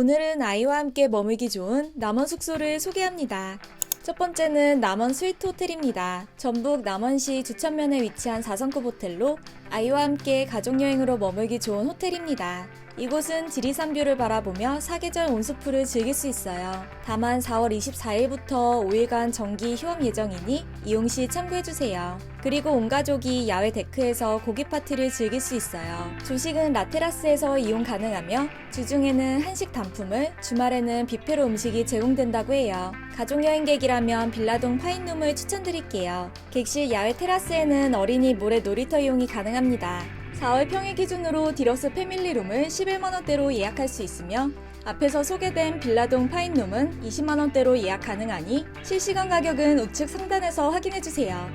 오늘은 아이와 함께 머물기 좋은 남원 숙소를 소개합니다. 첫 번째는 남원 스위트 호텔입니다. 전북 남원시 주천면에 위치한 4성급 호텔로 아이와 함께 가족여행으로 머물기 좋은 호텔입니다. 이곳은 지리산 뷰를 바라보며 사계절 온수풀을 즐길 수 있어요. 다만 4월 24일부터 5일간 정기 휴업 예정이니 이용 시 참고해주세요. 그리고 온 가족이 야외 데크에서 고기 파티를 즐길 수 있어요. 조식은 라테라스에서 이용 가능하며 주중에는 한식 단품을, 주말에는 뷔페로 음식이 제공된다고 해요. 가족여행객이라면 빌라동 파인룸을 추천드릴게요. 객실 야외 테라스에는 어린이 모래 놀이터 이용이 가능합니다. 4월 평일 기준으로 디럭스 패밀리룸을 11만원대로 예약할 수 있으며 앞에서 소개된 빌라동 파인룸은 20만원대로 예약 가능하니 실시간 가격은 우측 상단에서 확인해주세요.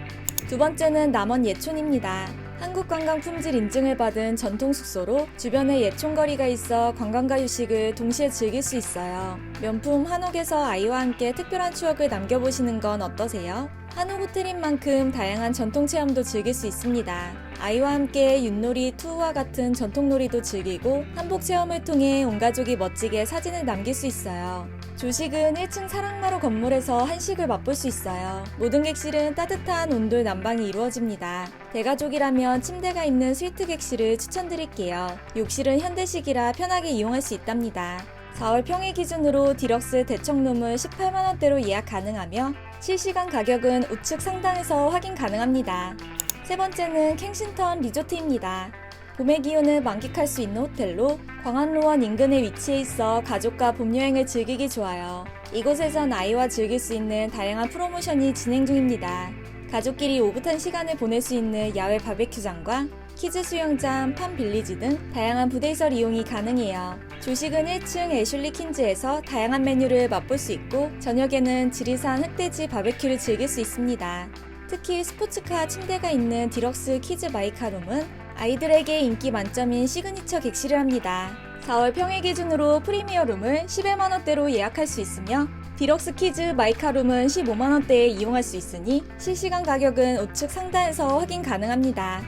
두 번째는 남원 예촌입니다. 한국관광 품질 인증을 받은 전통 숙소로 주변에 예촌거리가 있어 관광가 유식을 동시에 즐길 수 있어요. 명품 한옥에서 아이와 함께 특별한 추억을 남겨보시는 건 어떠세요? 한옥 호텔인 만큼 다양한 전통 체험도 즐길 수 있습니다. 아이와 함께 윷놀이 투어와 같은 전통놀이도 즐기고 한복 체험을 통해 온 가족이 멋지게 사진을 남길 수 있어요. 조식은 1층 사랑마루 건물에서 한식을 맛볼 수 있어요. 모든 객실은 따뜻한 온돌 난방이 이루어집니다. 대가족이라면 침대가 있는 스위트 객실을 추천드릴게요. 욕실은 현대식이라 편하게 이용할 수 있답니다. 4월 평일 기준으로 디럭스 대청룸을 18만원대로 예약 가능하며 실시간 가격은 우측 상단에서 확인 가능합니다. 세 번째는 캥싱턴 리조트입니다. 봄의 기운을 만끽할 수 있는 호텔로 광안로원 인근에 위치해 있어 가족과 봄 여행을 즐기기 좋아요. 이곳에선 아이와 즐길 수 있는 다양한 프로모션이 진행 중입니다. 가족끼리 오붓한 시간을 보낼 수 있는 야외 바베큐장과 키즈 수영장, 팜 빌리지 등 다양한 부대시설 이용이 가능해요. 조식은 1층 애슐리 킨즈에서 다양한 메뉴를 맛볼 수 있고 저녁에는 지리산 흑돼지 바베큐를 즐길 수 있습니다. 특히 스포츠카 침대가 있는 디럭스 키즈 마이카룸은 아이들에게 인기 만점인 시그니처 객실을 합니다. 4월 평일 기준으로 프리미어룸을 11만원대로 예약할 수 있으며 디럭스 키즈 마이카룸은 15만원대에 이용할 수 있으니 실시간 가격은 우측 상단에서 확인 가능합니다.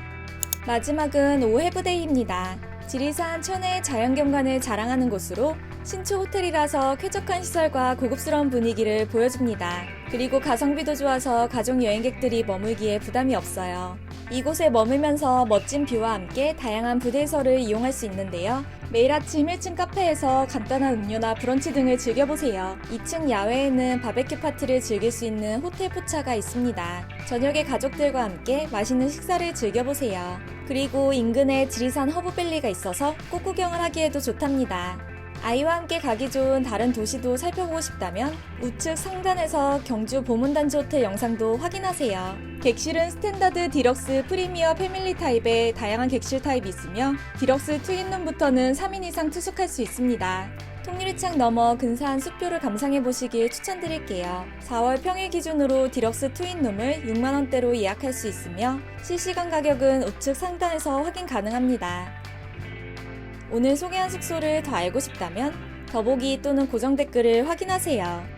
마지막은 오해브데이입니다. 지리산 천혜의 자연경관을 자랑하는 곳으로 신축 호텔이라서 쾌적한 시설과 고급스러운 분위기를 보여줍니다. 그리고 가성비도 좋아서 가족 여행객들이 머물기에 부담이 없어요. 이곳에 머물면서 멋진 뷰와 함께 다양한 부대시설을 이용할 수 있는데요. 매일 아침 1층 카페에서 간단한 음료나 브런치 등을 즐겨보세요. 2층 야외에는 바베큐 파티를 즐길 수 있는 호텔 포차가 있습니다. 저녁에 가족들과 함께 맛있는 식사를 즐겨보세요. 그리고 인근에 지리산 허브밸리가 있어서 꽃구경을 하기에도 좋답니다. 아이와 함께 가기 좋은 다른 도시도 살펴보고 싶다면 우측 상단에서 경주 보문단지 호텔 영상도 확인하세요. 객실은 스탠다드 디럭스 프리미어 패밀리 타입의 다양한 객실 타입이 있으며 디럭스 트윈룸부터는 3인 이상 투숙할 수 있습니다. 통유리창 넘어 근사한 숲뷰를 감상해 보시길 추천드릴게요. 4월 평일 기준으로 디럭스 트윈룸을 6만원대로 예약할 수 있으며 실시간 가격은 우측 상단에서 확인 가능합니다. 오늘 소개한 숙소를 더 알고 싶다면 더보기 또는 고정 댓글을 확인하세요.